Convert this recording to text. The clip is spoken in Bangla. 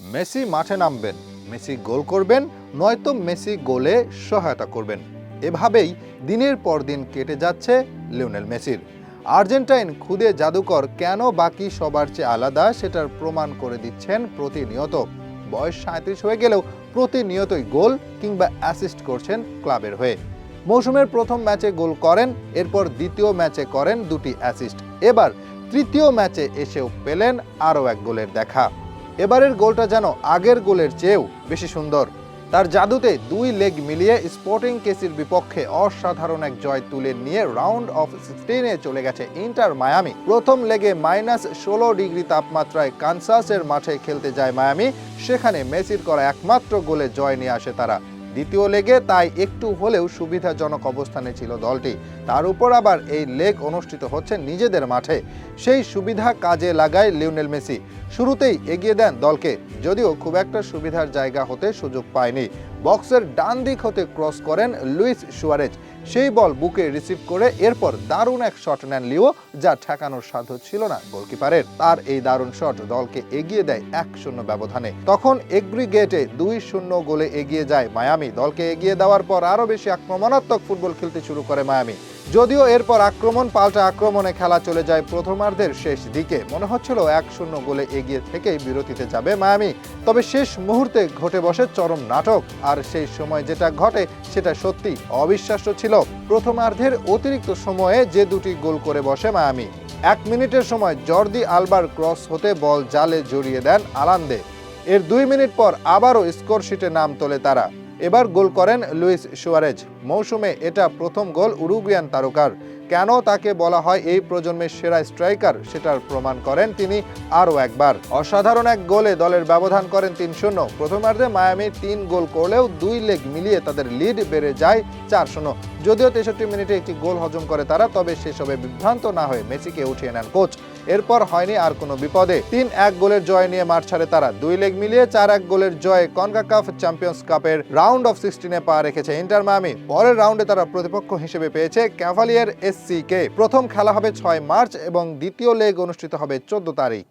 মেসি মাঠে নামবেন, মেসি গোল করবেন, নয়তো মেসি গোলে সহায়তা করবেন। এভাবেই দিনের পর দিন কেটে যাচ্ছে লিওনেল মেসির। আর্জেন্টাইন খুদে জাদুকর কেন বাকি সবার চেয়ে আলাদা সেটার প্রমাণ করে দিচ্ছেন প্রতিনিয়ত। বয়স সাঁত্রিশ হয়ে গেলেও প্রতিনিয়তই গোল কিংবা অ্যাসিস্ট করছেন ক্লাবের হয়ে। মৌসুমের প্রথম ম্যাচে গোল করেন, এরপর দ্বিতীয় ম্যাচে করেন দুটি অ্যাসিস্ট এবার তৃতীয় ম্যাচে এসেও পেলেন আরও এক গোলের দেখা। এবারের গোলটা যেন আগের গোলের চেয়েও বেশি সুন্দর। তার জাদুতে দুই লেগ মিলিয়ে স্পোর্টিং কেসির বিপক্ষে অসাধারণ এক জয় তুলে নিয়ে রাউন্ড অফ সিক্সটিনে চলে গেছে ইন্টার মায়ামি। প্রথম লেগে মাইনাস ষোলো ডিগ্রি তাপমাত্রায় কানসাসের মাঠে খেলতে যায় মায়ামি। সেখানে মেসির করা একমাত্র গোলে জয় নিয়ে আসে তারা। দ্বিতীয় লেগে তাই একটু হলেও সুবিধাজনক অবস্থানে ছিল দলটি। তার উপর আবার এই লেগ অনুষ্ঠিত হচ্ছে নিজেদের মাঠে। সেই সুবিধা কাজে লাগায় লিওনেল মেসি। শুরুতেই এগিয়ে দেন দলকে, যদিও খুব একটা সুবিধার জায়গা হতে সুযোগ পায়নি। বক্সের ডান দিক হতে ক্রস করেন লুইস সুয়ারেজ। সেই বল বুকে রিসিভ করে এরপর দারুণ এক শট নেন লিও, যা ঠেকানোর সাধ্য ছিল না গোলকিপারের। তার এই দারুণ শট দলকে এগিয়ে দেয় এক শূন্য ব্যবধানে। তখন এগ্রিগেটে দুই শূন্য গোলে এগিয়ে যায় মায়ামি। দলকে এগিয়ে দেওয়ার পর আরও বেশি আক্রমণাত্মক ফুটবল খেলতে শুরু করে মায়ামি। যদিও এরপর আক্রমণ, পাল্টা আক্রমণে খেলা চলে যায় প্রথমার্ধের শেষ দিকে। মনে হচ্ছিল এক শূন্য গোলে এগিয়ে থেকেই বিরতিতে যাবে মায়ামি। তবে শেষ মুহূর্তে ঘটে বসে চরম নাটক। আর সেই সময় যেটা ঘটে, সেটা সত্যি অবিশ্বাস্য ছিল। প্রথমার্ধের অতিরিক্ত সময়ে যে দুটি গোল করে বসে মায়ামি। এক মিনিটের সময় জর্দি আলবার ক্রস হতে বল জালে জড়িয়ে দেন আলান্দে। এর দুই মিনিট পর আবারও স্কোর শিটে নাম তোলে তারা। এবার গোল করেন লুইস সুয়ারেজ। মৌসুমে এটা প্রথম গোল উরুগুয়ান তারকার। কেন তাকে বলা হয় এই প্রজন্মের সেরা স্ট্রাইকার সেটার প্রমাণ করেন তিনি আরও একবার। অসাধারণ এক গোলে দলের ব্যবধান করেন তিন শূন্য। প্রথমার্ধে মায়ামি তিন গোল করলেও দুই লেগ মিলিয়ে তাদের লিড বেড়ে যায় চার শূন্য। যদিও তেষট্টি মিনিটে একটি গোল হজম করে তারা, তবে সেসবে বিভ্রান্ত না হয়ে মেসিকে উঠিয়ে নেন কোচ। এরপর হয়নি আর কোনো বিপদে। তিন এক গোলের জয় নিয়ে মাঠ ছাড়ে তারা। দুই লেগ মিলিয়ে চার এক গোলের জয়ে কনকাকাফ চ্যাম্পিয়ন্স কাপের রাউন্ড অফ সিক্সটিনে পা রেখেছে ইন্টার মায়ামি। পরের রাউন্ডে তারা প্রতিপক্ষ হিসেবে পেয়েছে ক্যাভালিয়ার এসসি কে প্রথম খেলা হবে ছয় মার্চ এবং দ্বিতীয় লেগ অনুষ্ঠিত হবে চোদ্দ তারিখ।